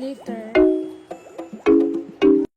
later.